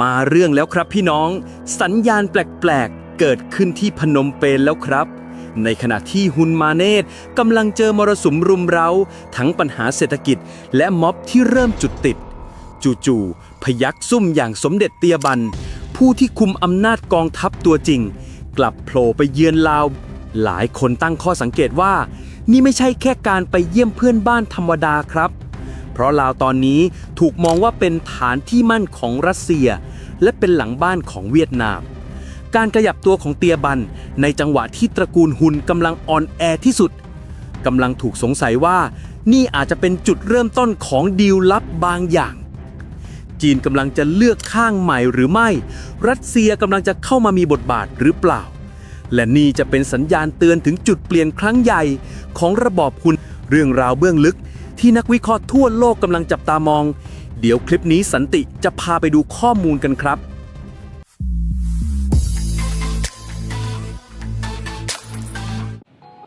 มาเรื่องแล้วครับพี่น้อง สัญญาณแปลกๆ เกิดขึ้นที่พนมเปญแล้วครับ ในขณะที่ฮุนมาเนตกำลังเจอมรสุมรุมเร้า ทั้งปัญหาเศรษฐกิจ และม็อบที่เริ่มจุดติด จู่ๆพยักซุ่มอย่างสมเด็จเตียบัน ผู้ที่คุมอำนาจกองทัพตัวจริง กลับโผล่ไปเยือนลาว หลายคนตั้งข้อสังเกตว่า นี่ไม่ใช่แค่การไปเยี่ยมเพื่อนบ้านธรรมดาครับ เพราะลาวตอนนี้ถูกมองว่าเป็นฐานที่มั่นของรัสเซีย และเป็นหลังบ้านของเวียดนาม การขยับตัวของเตียบัน ในจังหวะที่ตระกูลฮุนกำลังอ่อนแอที่สุดกำลังถูกสงสัยว่านี่อาจจะเป็นจุดเริ่มต้นของดีลลับบางอย่าง จีนกำลังจะเลือกข้างใหม่หรือไม่ รัสเซียกำลังจะเข้ามามีบทบาทหรือเปล่า และนี่จะเป็นสัญญาณเตือนถึงจุดเปลี่ยนครั้งใหญ่ของระบอบคุณเรื่องราวเบื้องลึก ที่นักวิเคราะห์ทั่วโลกกำลังจับตามอง เดี๋ยวคลิปนี้สันติจะพาไปดูข้อมูลกันครับ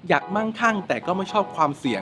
อยากมั่งคั่งแต่ก็ไม่ชอบความเสี่ยง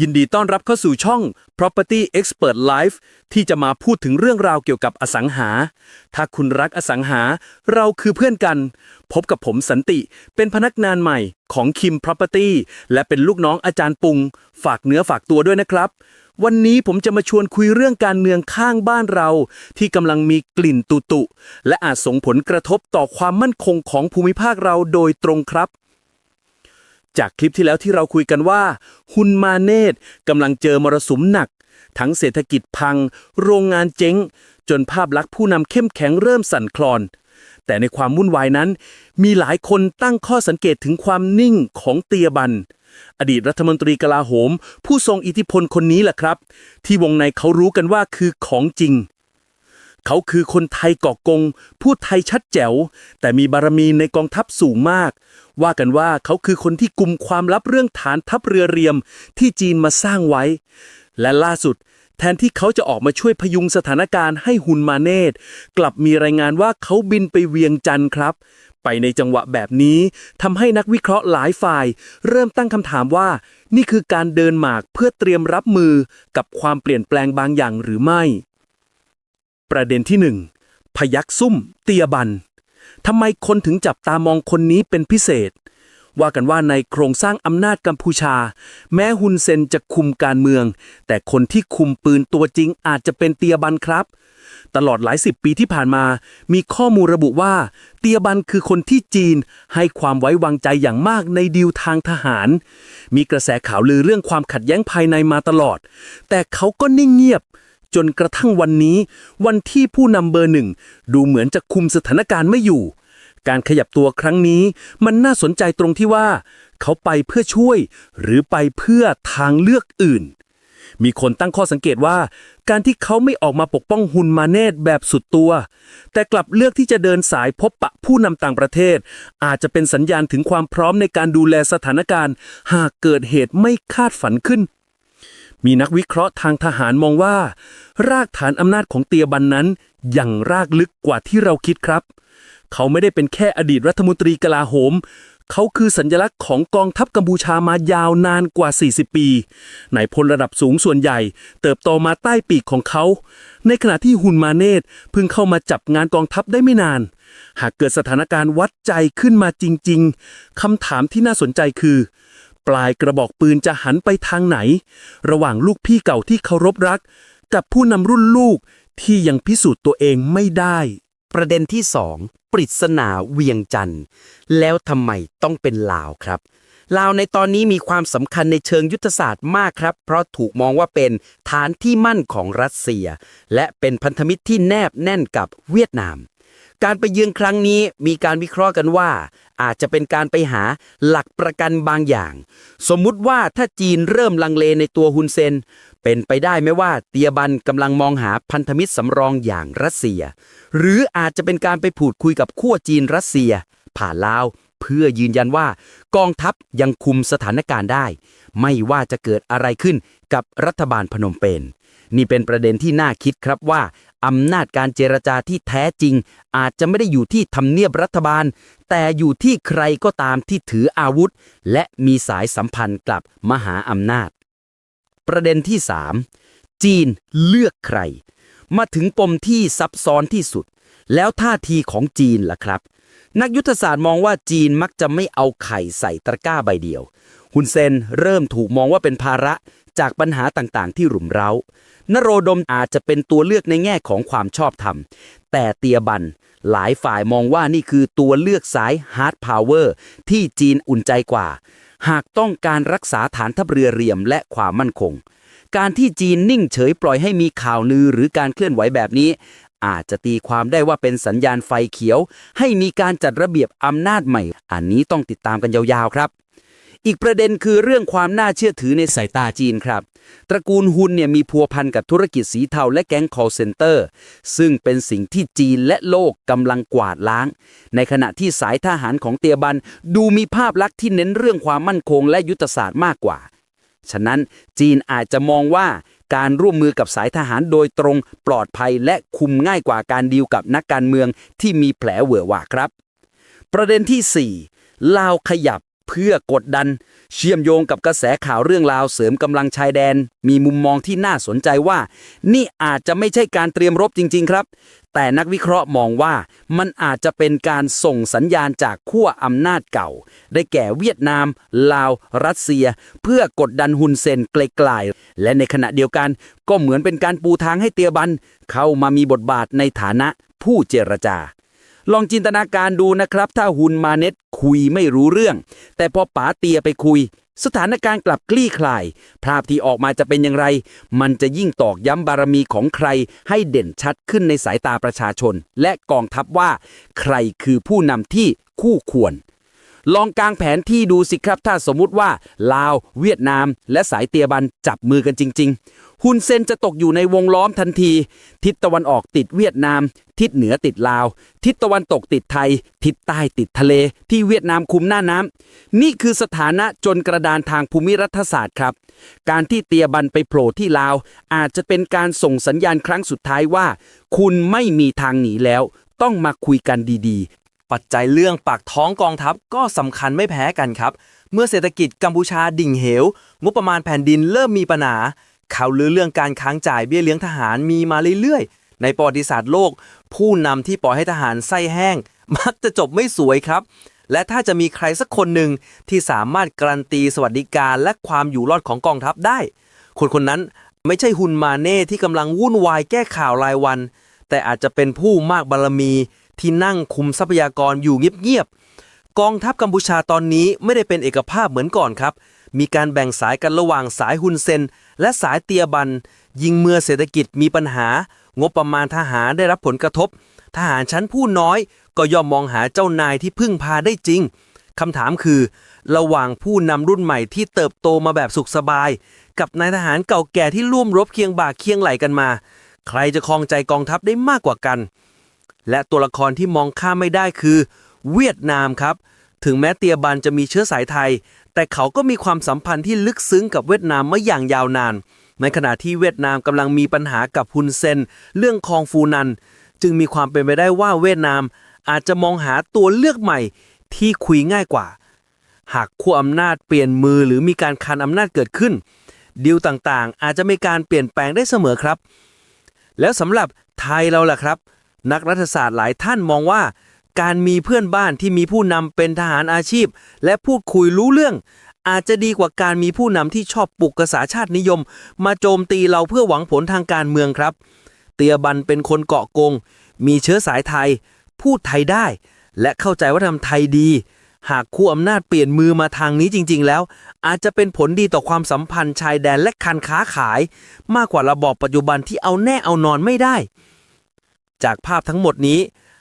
ยินดีต้อนรับเข้าสู่ช่อง Property Expert Life ที่จะมาพูดถึงเรื่องราวเกี่ยวกับอสังหา ถ้าคุณรักอสังหา เราคือเพื่อนกัน พบกับผมสันติ เป็นพนักงานใหม่ของ Kim Property และเป็นลูกน้องอาจารย์ปุง ฝากเนื้อฝากตัวด้วยนะครับ วันนี้ผมจะมาชวนคุยเรื่องการเมืองข้างบ้านเรา ที่กำลังมีกลิ่นตุตุและอาจส่งผลกระทบต่อความมั่นคงของภูมิภาคเราโดยตรงครับ จากคลิปที่แล้วที่เราคุยกันว่า ฮุนมาเนตกำลังเจอมรสุมหนัก ทั้งเศรษฐกิจพัง โรงงานเจ๊ง จนภาพลักษณ์ผู้นำเข้มแข็งเริ่มสั่นคลอน แต่ในความวุ่นวายนั้น มีหลายคนตั้งข้อสังเกตถึงความนิ่งของเตียบัน อดีตรัฐมนตรีกลาโหม ผู้ทรงอิทธิพลคนนี้แหละครับ ที่วงในเขารู้กันว่าคือของจริงเขาคือคนไทยเก่อกง พูดไทยชัดแจ๋ว แต่มีบารมีในกองทัพสูงมาก ว่ากันว่าเขาคือคนที่กลุ่มความลับเรื่องฐานทัพเรือเรียมที่จีนมาสร้างไว้ และล่าสุด แทนที่เขาจะออกมาช่วยพยุงสถานการณ์ให้ฮุนมาเนตกลับมีรายงานว่าเขาบินไปเวียงจันทร์ครับ ไปในจังหวะแบบนี้ทำให้นักวิเคราะห์หลายฝ่าย เริ่มตั้งคำถามว่า นี่คือการเดินหมากเพื่อเตรียมรับมือกับความเปลี่ยนแปลงบางอย่างหรือไม่ ประเด็นที่หนึ่งพยักซุ่ม เตียบัน ทำไมคนถึงจับตามองคนนี้เป็นพิเศษ ว่ากันว่าในโครงสร้างอำนาจกัมพูชา แม้ฮุนเซนจะคุมการเมือง แต่คนที่คุมปืนตัวจริงอาจจะเป็นเตียบันครับ ตลอดหลายสิบปีที่ผ่านมา มีข้อมูลระบุว่า เตียบันคือคนที่จีนให้ความไว้วางใจอย่างมากในดีลทางทหาร มีกระแสข่าวลือเรื่องความขัดแย้งภายในมาตลอด แต่เขาก็นิ่งเงียบจนกระทั่งวันนี้ วันที่ผู้นำเบอร์หนึ่ง ดูเหมือนจะคุมสถานการณ์ไม่อยู่ การขยับตัวครั้งนี้ มันน่าสนใจตรงที่ว่า เขาไปเพื่อช่วย หรือไปเพื่อทางเลือกอื่น มีคนตั้งข้อสังเกตว่า การที่เขาไม่ออกมาปกป้องฮุนมาเนตแบบสุดตัว แต่กลับเลือกที่จะเดินสายพบปะผู้นำต่างประเทศ อาจจะเป็นสัญญาณถึงความพร้อมในการดูแลสถานการณ์ หากเกิดเหตุไม่คาดฝันขึ้นมีนักวิเคราะห์ทางทหารมองว่า รากฐานอำนาจของเตียบันนั้นยังรากลึกกว่าที่เราคิดครับ เขาไม่ได้เป็นแค่อดีตรัฐมนตรีกลาโหม เขาคือสัญลักษณ์ของกองทัพกัมพูชามายาวนานกว่า 40 ปีนายพลระดับสูงส่วนใหญ่ เติบโตมาใต้ปีกของเขา ในขณะที่ฮุนมาเนตเพิ่งเข้ามาจับงานกองทัพได้ไม่นาน หากเกิดสถานการณ์วัดใจขึ้นมาจริง ๆคำถามที่น่าสนใจคือ ปลายกระบอกปืนจะหันไปทางไหน ระหว่างลูกพี่เก่าที่เคารพรัก กับผู้นำรุ่นลูกที่ยังพิสูจน์ตัวเองไม่ได้ ประเด็นที่สองปริศนาเวียงจันทร์แล้วทำไมต้องเป็นลาวครับลาวในตอนนี้มีความสำคัญในเชิงยุทธศาสตร์มากครับ เพราะถูกมองว่าเป็นฐานที่มั่นของรัสเซีย และเป็นพันธมิตรที่แนบแน่นกับเวียดนาม การไปเยือนครั้งนี้มีการวิเคราะห์กันว่า อาจจะเป็นการไปหาหลักประกันบางอย่าง สมมุติว่าถ้าจีนเริ่มลังเลในตัวฮุนเซน เป็นไปได้ไหมว่าเตียบันกำลังมองหาพันธมิตรสำรองอย่างรัสเซีย หรืออาจจะเป็นการไปพูดคุยกับขั้วจีนรัสเซีย ผ่านลาว เพื่อยืนยันว่ากองทัพยังคุมสถานการณ์ได้ ไม่ว่าจะเกิดอะไรขึ้นกับรัฐบาลพนมเปญนี่เป็นประเด็นที่น่าคิดครับว่าอำนาจการเจรจาที่แท้จริง อาจจะไม่ได้อยู่ที่ทำเนียบรัฐบาล แต่อยู่ที่ใครก็ตามที่ถืออาวุธ และมีสายสัมพันธ์กับมหาอำนาจ ประเด็นที่ 3 จีนเลือกใคร มาถึงปมที่ซับซ้อนที่สุด แล้วท่าทีของจีนล่ะครับ นักยุทธศาสตร์มองว่าจีนมักจะไม่เอาไข่ใส่ตะกร้าใบเดียว ฮุนเซนเริ่มถูกมองว่าเป็นภาระจากปัญหาต่างๆ ที่รุมเร้า นโรดมอาจจะเป็นตัวเลือกในแง่ของความชอบธรรม แต่เตียบัน หลายฝ่ายมองว่านี่คือตัวเลือกสายฮาร์ดพาวเวอร์ที่จีนอุ่นใจกว่า หากต้องการรักษาฐานทัพเรือเรียมและความมั่นคง การที่จีนนิ่งเฉยปล่อยให้มีข่าวลือหรือการเคลื่อนไหวแบบนี้ อาจจะตีความได้ว่าเป็นสัญญาณไฟเขียว ให้มีการจัดระเบียบอำนาจใหม่ อันนี้ต้องติดตามกันยาวๆครับ อีกประเด็นคือเรื่องความน่าเชื่อถือในสายตาจีนครับ ตระกูลฮุนเนี่ยมีพัวพันกับธุรกิจสีเทาและแก๊ง call center ซึ่งเป็นสิ่งที่จีนและโลกกำลังกวาดล้าง ในขณะที่สายทหารของเตียบันดูมีภาพลักษณ์ที่เน้นเรื่องความมั่นคงและยุทธศาสตร์มากกว่า ฉะนั้นจีนอาจจะมองว่า การร่วมมือกับสายทหารโดยตรงปลอดภัยและคุมง่ายกว่าการดีลกับนักการเมืองที่มีแผลเหวอหวาครับ ประเด็นที่ 4 ลาวขยับเพื่อกดดัน เชื่อมโยงกับกระแสข่าวเรื่องราวเสริมกำลังชายแดน มีมุมมองที่น่าสนใจว่า นี่อาจจะไม่ใช่การเตรียมรบจริง ๆ ครับ แต่นักวิเคราะห์มองว่ามันอาจจะเป็นการส่งสัญญาณจากขั้วอำนาจเก่า ได้แก่เวียดนาม ลาว รัสเซีย เพื่อกดดันฮุนเซนไกลๆและในขณะเดียวกันก็เหมือนเป็นการปูทางให้เตียบัน เข้ามามีบทบาทในฐานะผู้เจรจา ลองจินตนาการดูนะครับ ถ้าหุนมาเน็ตคุยไม่รู้เรื่อง แต่พอป๋าเตียไปคุย สถานการณ์กลับคลี่คลาย ภาพที่ออกมาจะเป็นอย่างไร มันจะยิ่งตอกย้ำบารมีของใคร ให้เด่นชัดขึ้นในสายตาประชาชน และกองทัพว่า ใครคือผู้นำที่คู่ควร ลองกางแผนที่ดูสิครับถ้าสมมุติว่าลาว เวียดนาม และสายเตียบันจับมือกันจริง ๆ ฮุนเซนจะตกอยู่ในวงล้อมทันที ทิศตะวันออกติดเวียดนาม ทิศเหนือติดลาว ทิศตะวันตกติดไทย ทิศใต้ติดทะเล ที่เวียดนามคุมหน้าน้ำนี่คือสถานะจนกระดานทางภูมิรัฐศาสตร์ครับ การที่เตียบันไปโผล่ที่ลาว อาจจะเป็นการส่งสัญญาณครั้งสุดท้ายว่า คุณไม่มีทางหนีแล้ว ต้องมาคุยกันดีๆ ปัจจัยเรื่องปากท้องกองทัพก็สำคัญไม่แพ้กันครับ เมื่อเศรษฐกิจกัมพูชาดิ่งเหว งบประมาณแผ่นดินเริ่มมีปัญหาข่าวลือเรื่องการค้างจ่ายเบี้ยเลี้ยงทหารมีมาเรื่อยๆ ในประวัติศาสตร์โลก ผู้นำที่ปล่อยให้ทหารไส้แห้ง มักจะจบไม่สวยครับ และถ้าจะมีใครสักคนหนึ่งที่สามารถการันตีสวัสดิการและความอยู่รอดของกองทัพได้ คนคนนั้นไม่ใช่ฮุนมาเน่ที่กำลังวุ่นวายแก้ข่าวรายวัน แต่อาจจะเป็นผู้มากบารมี ที่นั่งคุมทรัพยากรอยู่เงียบๆกองทัพกัมพูชาตอนนี้ไม่ได้เป็นเอกภาพเหมือนก่อนครับ มีการแบ่งสายกันระหว่างสายฮุนเซน และสายเตียบัน ยิงเมื่อเศรษฐกิจมีปัญหา งบประมาณทหารได้รับผลกระทบ ทหารชั้นผู้น้อยก็ย่อมมองหาเจ้านายที่พึ่งพาได้จริงคำถามคือ ระหว่างผู้นำรุ่นใหม่ที่เติบโตมาแบบสุขสบาย กับนายทหารเก่าแก่ที่ร่วมรบเคียงบ่าเคียงไหลกันมา ใครจะครองใจกองทัพได้มากกว่ากัน และตัวละครที่มองข้ามไม่ได้คือ เวียดนามครับ ถึงแม้เตียบันจะมีเชื้อสายไทย แต่เขาก็มีความสัมพันธ์ที่ลึกซึ้งกับเวียดนามมาอย่างยาวนาน ในขณะที่เวียดนามกำลังมีปัญหากับฮุนเซน เรื่องคองฟูนัน จึงมีความเป็นไปได้ว่าเวียดนามอาจจะมองหาตัวเลือกใหม่ที่คุยง่ายกว่า หากขั้วอำนาจเปลี่ยนมือหรือมีการคานอำนาจเกิดขึ้นดีลต่างๆ อาจจะมีการเปลี่ยนแปลงได้เสมอครับ แล้วสำหรับไทยเราล่ะครับ นักรัฐศาสตร์หลายท่านมองว่า การมีเพื่อนบ้านที่มีผู้นำเป็นทหารอาชีพ และพูดคุยรู้เรื่อง อาจจะดีกว่าการมีผู้นำที่ชอบปลุกกระแสชาตินิยม มาโจมตีเราเพื่อหวังผลทางการเมืองครับ เตียบันเป็นคนเกาะกง มีเชื้อสายไทย พูดไทยได้ และเข้าใจวัฒนธรรมไทยดี หากคู่อำนาจเปลี่ยนมือมาทางนี้จริง ๆ แล้ว อาจจะเป็นผลดีต่อความสัมพันธ์ชายแดนและการค้าขาย มากกว่าระบอบปัจจุบันที่เอาแน่เอานอนไม่ได้ จากภาพทั้งหมดนี้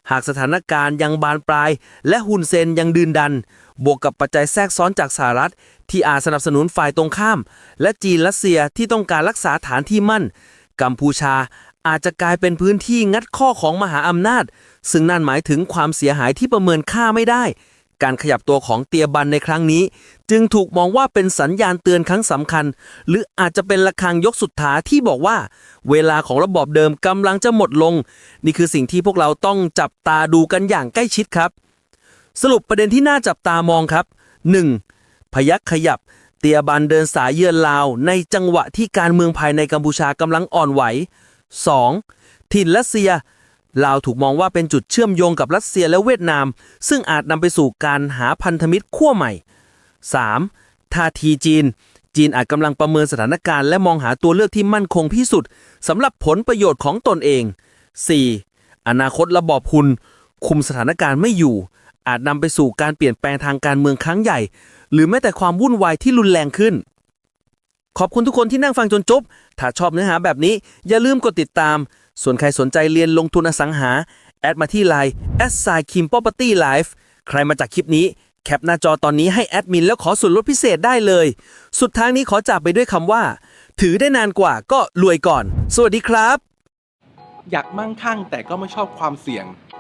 หากสถานการณ์ยังบานปลาย และฮุนเซนยังดืนดัน บวกกับปัจจัยแทรกซ้อนจากสหรัฐ ที่อาจสนับสนุนฝ่ายตรงข้าม และจีนรัสเซียที่ต้องการรักษาฐานที่มั่น กัมพูชาอาจจะกลายเป็นพื้นที่งัดข้อของมหาอำนาจ ซึ่งนั่นหมายถึงความเสียหายที่ประเมินค่าไม่ได้ การขยับตัวของเตียบันในครั้งนี้ จึงถูกมองว่าเป็นสัญญาณเตือนครั้งสำคัญ หรืออาจจะเป็นระฆังยกสุดท้ายที่บอกว่า เวลาของระบอบเดิมกำลังจะหมดลง นี่คือสิ่งที่พวกเราต้องจับตาดูกันอย่างใกล้ชิดครับ สรุปประเด็นที่น่าจับตามองครับ 1. พยักขยับ เตียบันเดินสายเยือนลาว ในจังหวะที่การเมืองภายในกัมพูชากำลังอ่อนไหว 2. ถิ่นรัสเซีย ลาวถูกมองว่าเป็นจุดเชื่อมโยงกับรัสเซียและเวียดนาม ซึ่งอาจนำไปสู่การหาพันธมิตรขั้วใหม่ 3. ท่าทีจีน จีนอาจกำลังประเมินสถานการณ์และมองหาตัวเลือกที่มั่นคงที่สุดสำหรับผลประโยชน์ของตนเอง 4. อนาคตระบอบหุนคุมสถานการณ์ไม่อยู่ อาจนำไปสู่การเปลี่ยนแปลงทางการเมืองครั้งใหญ่ หรือแม้แต่ความวุ่นวายที่รุนแรงขึ้น ขอบคุณทุกคนที่นั่งฟังจนจบ ถ้าชอบเนื้อหาแบบนี้อย่าลืมกดติดตาม ส่วนใครสนใจเรียนลงทุนอสังหา แอดมาที่ไลน์ s i k i m property life ใครมาจากคลิปนี้ แคปหน้าจอตอนนี้ให้แอดมินแล้วขอส่วนลดพิเศษได้เลย สุดท้ายนี้ขอจากไปด้วยคำว่า ถือได้นานกว่าก็รวยก่อน สวัสดีครับ อยากมั่งคั่งแต่ก็ไม่ชอบความเสี่ยง